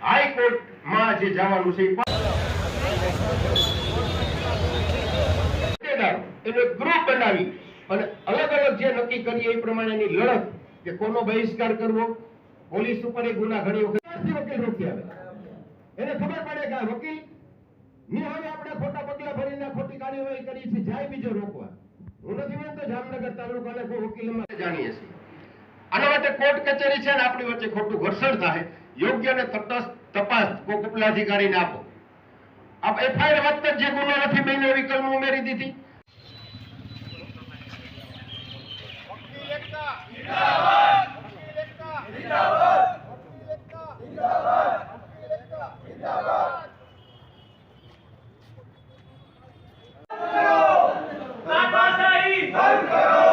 હાઈકોર્ટમાં જે જવાનું છે. એ હોદ્દેદારો એનો એક ગ્રુપ બનાવી અને અલગ અલગ જે નક્કી કરીએ એ પ્રમાણેની લડત કે કોનો બહિષ્કાર કરવો, પોલીસ ઉપર એ ગુના ઘણી વખત વકીલ રોકી આવે. એને ખબર પડે કે વકીલની હવે આપણે ખોટા પગલા ભરીને ખોટી કાર્યવાહી કરી છે, જાય બીજો રોકવા. હું નથી માનતો જામનગર તાલુકાને કોઈ વકીલ અમારે જાણીએ છીએ. આના માટે કોર્ટ કચેરી છે ને આપણી વચ્ચે ખોટું ઘર્ષણ થાય. યોગ્ય અને તટસ્થ તપાસ કોઈ ઉપલા અધિકારીને આપો. આપ એફઆઈઆર વખતે જ ગુનો નથી બન્યો એવી ઉમેરી દીધી તાનાશાહી બંધ કરો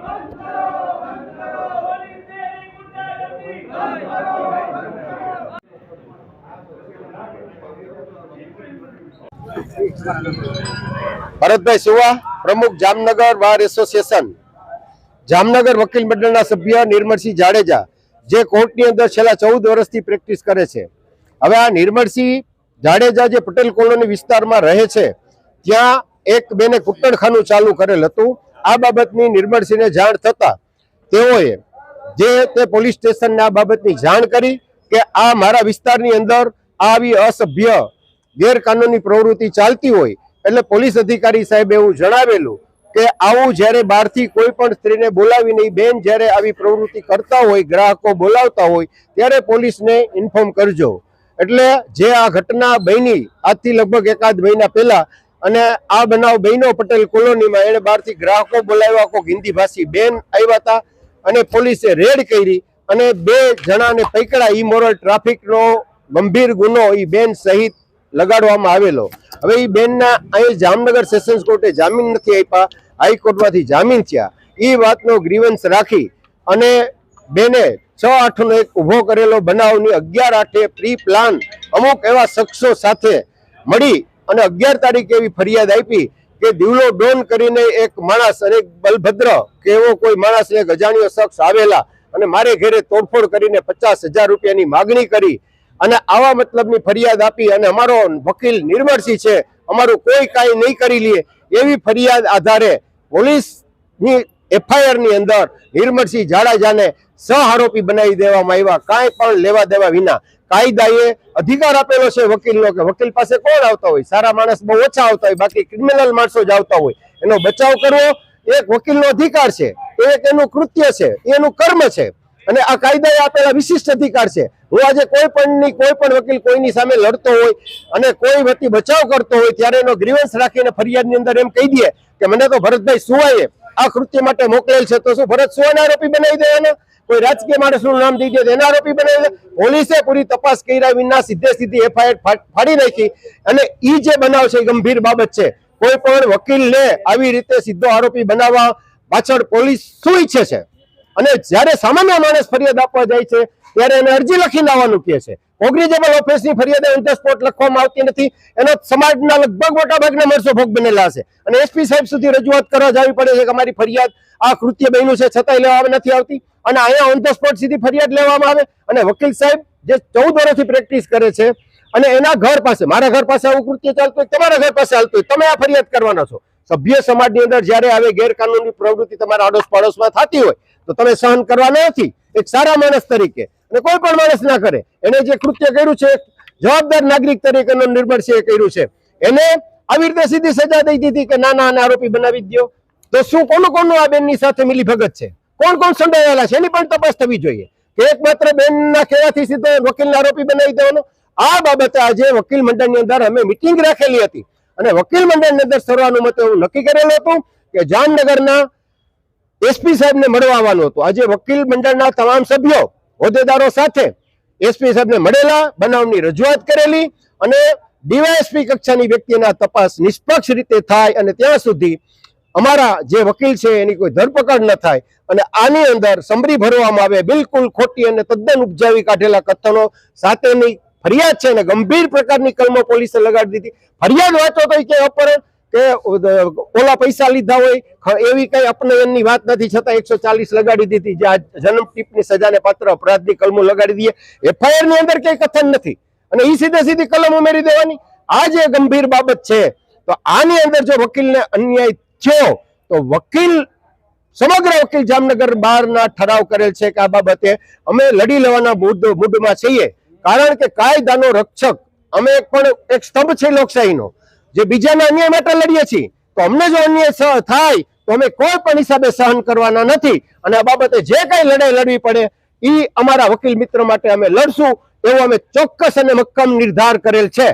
બંધ કરો બંધ કરો પોલીસ તેરી ગુંડાગર્દી બંધ કરો ભરતભાઈ સુવા, પ્રમુખ જામનગર બાર એસોસિએશન. જામનગર વકીલ મંડળના સભ્ય નિર્મળસિંહ જાડેજા, જે કોર્ટની અંદર છેલ્લા ચૌદ વર્ષથી પ્રેક્ટિસ કરે છે. હવે આ નિર્મળસિંહ જાડેજા જે પટેલ કોલોની વિસ્તારમાં રહે છે, ત્યાં એક બેને કુટ્ટણખાનું ચાલુ કરેલ હતું. આ બાબતની નિર્મળસિંહને જાણ થતા તેઓએ જે તે પોલીસ સ્ટેશનને આ બાબતની જાણ કરી કે આ મારા વિસ્તારની અંદર આવી અસભ્ય ગેરકાનૂની પ્રવૃત્તિ ચાલતી હોય, એટલે પોલીસ અધિકારી સાહેબ એવું જણાવેલું કે આવું જ્યારે બહારથી કોઈ પણ સ્ત્રીને બોલાવીને બેન જ્યારે આવી પ્રવૃત્તિ કરતા હોય, ગ્રાહકો બોલાવતા હોય, ત્યારે પોલીસને ઇન્ફોર્મ કરજો. એટલે જે આ ઘટના બની, આજથી લગભગ એકાદ મહિના પહેલા, અને આ બનાવ બહેનો પટેલ કોલોનીમાં એને બહારથી ગ્રાહકો બોલાવ્યા કોઈક હિન્દી ભાષી બેન આવ્યા હતા, અને પોલીસે રેડ કરી, અને બે જણાને પકડા ઇમોરલ ટ્રાફિકનો ગંભીર ગુનો એ બેન સહિત લગાડવામાં આવેલો. હવે એ બેનના અહીં જામનગર સેશન્સ કોર્ટે જામીન નથી આપ્યા, હાઈકોર્ટમાંથી જામીન થયા. એ વાતનો ગ્રીવન્સ રાખી અને બેને છ આઠનો એક ઊભો કરેલો બનાવની અગિયાર આઠે પ્રી પ્લાન અમુક એવા શખ્સો સાથે મળી અને અગિયાર તારીખે એવી ફરિયાદ આપી કે દિવલો ડોન કરીને એક માણસ અને બલભદ્ર કે એવો કોઈ માણસ એક અજાણ્યો શખ્સ આવેલા અને મારે ઘરે તોડફોડ કરીને પચાસ હજાર રૂપિયાની માગણી કરી અને આવા મતલબની ફરિયાદ આપી અને અમારો વકીલ નિર્મળસિંહ છે, અમારું કોઈ કાંઈ નહીં કરી લે એવી ફરિયાદ આધારે પોલીસની એફઆઈઆરની અંદર નિર્મળસિંહ જાડેજાને સહ આરોપી બનાવી દેવામાં આવ્યા. કાંઈ પણ લેવા દેવા વિના કાયદાએ અધિકાર આપેલો છે વકીલનો કે વકીલ પાસે કોણ આવતા હોય? સારા માણસ બહુ ઓછા આવતા હોય, બાકી ક્રિમિનલ માણસો જ આવતા હોય. એનો બચાવ કરવો એક વકીલનો અધિકાર છે એ એક એનું કૃત્ય છે, એનું કર્મ છે. અને આ કાયદાએ આપેલા વિશિષ્ટ અધિકાર છે. હું આજે કોઈ પણની, કોઈ પણ વકીલ કોઈની સામે લડતો હોય અને કોઈ વતી બચાવ કરતો હોય ત્યારે એનો ગ્રીવન્સ રાખીને ફરિયાદની અંદર એમ કહી દે કે મને તો ભરતભાઈ સુવાએ આ કૃત્ય માટે મોકલેલ છે. તો શું ભરત સુવાને આરોપી બનાવી દે એને કોઈ રાજકીય માણસનું નામ દઈ દે એને આરોપી બનાવી દે? પોલીસે પૂરી તપાસ કર્યા વિના સીધે સીધી એફઆઈઆર ફાડી નાખી અને ઈ જે બનાવ છે ગંભીર બાબત છે. કોઈ પણ વકીલને આવી રીતે સીધો આરોપી બનાવવા પાછળ પોલીસ શું ઈચ્છે છે? અને જ્યારે સામાન્ય માણસ ફરિયાદ આપવા જાય છે, ત્યારે એને અરજી લખીને આવવાનું કહે છે. કોગ્નિઝેબલ ઓફેન્સની ફરિયાદ ઓન ધ સ્પોટ લખવામાં આવતી નથી. એનો સમાજના લગભગ મોટા ભાગના માણસો ભોગ બનેલા છે. અને એસપી સાહેબ સુધી રજૂઆત કરવા જવી પડે છે કે અમારી ફરિયાદ આ કૃત્ય બન્યું છે, છતાંય લેવામાં નથી આવતી. અને અહીંયા ઓન ધ સ્પોટ સીધી ફરિયાદ લેવામાં આવે. અને વકીલ સાહેબ જે ચૌદ વર્ષથી પ્રેક્ટિસ કરે છે, અને એના ઘર પાસે, મારા ઘર પાસે આવું કૃત્ય ચાલતું હોય, તમારા ઘર પાસે ચાલતું હોય, તમે આ ફરિયાદ કરવાના છો. સભ્ય સમાજની અંદર જ્યારે આવે ગેરકાનૂની પ્રવૃત્તિ તમારા આડોશ પાડોશમાં થતી હોય, તો તમે સહન કરવાના નથી એક સારા માણસ તરીકે અને કોઈ પણ માણસ ના કરે. એને જે કૃત્ય કર્યું છે, જવાબદાર નાગરિક તરીકેનો એ કર્યું છે. એને આવી રીતે સીધી સજા દઈ દીધી કે નાના અને આરોપી બનાવી દો. તો શું કોનું કોનું આ બેનની સાથે મિલી ભગત છે? કોણ કોણ સંડોવાયેલા છે? એની પણ તપાસ થવી જોઈએ. કે એકમાત્ર બેનના કહેવાથી સીધો વકીલના આરોપી બનાવી દેવાનો. આ બાબતે આજે વકીલ મંડળની અંદર અમે મિટિંગ રાખેલી હતી. અને વકીલ મંડળની અંદર સર્વાનુમતે એવું નક્કી કરેલું હતું કે જામનગરના એસપી સાહેબને મળવા હતું. આજે વકીલ મંડળના તમામ સભ્યો, હોદ્દેદારો સાથે એસપી સાહેબને મળેલા, બનાવની રજૂઆત કરેલી અને ડીવાયએસપી કક્ષાની વ્યક્તિના તપાસ નિષ્પક્ષ રીતે થાય અને ત્યાં સુધી અમારા જે વકીલ છે એની કોઈ ધરપકડ ન થાય અને આની અંદર સમરી ભરવામાં આવે, બિલકુલ ખોટી અને તદ્દન ઉપજાવી કાઢેલા કથનો સાથેની ફરિયાદ છે અને ગંભીર પ્રકારની કલમો પોલીસે લગાડી દીધી. ફરિયાદ વાંચો તો કે અપહરણ, કે ઓલા પૈસા લીધા હોય એવી કઈ અપનયનની વાત નથી. છતાં એકસો ચાલીસ લગાડી દીધી જે આ જન્મ ટીપની સજાને પાત્ર અપરાધની કલમો લગાડી દઈએ. એફઆઈઆરની અંદર કઈ કથન નથી. અને એ સીધે સીધી કલમ ઉમેરી દેવાની. આ જે ગંભીર બાબત છે, તો આની અંદર જો વકીલને અન્યાય થયો, તો વકીલ, સમગ્ર વકીલ જામનગર બહારના ઠરાવ કરેલ છે કે આ બાબતે અમે લડી લેવાના મૂડ, મૂડમાં છીએ. કારણ કે કાયદાનો રક્ષક, અમે પણ, એક સ્તંભ છે લોકશાહીનો, જે બીજાના અન્યાય માટે લડીએ છીએ, તો અમને જો અન્યાય થાય, તો અમે કોઈ પણ હિસાબે સહન કરવાના નથી. અને આ બાબતે જે કઈ લડાઈ લડવી પડે એ અમારા વકીલ મિત્ર માટે અમે લડશું, એવો અમે ચોક્કસ અને મક્કમ નિર્ધાર કરેલ છે.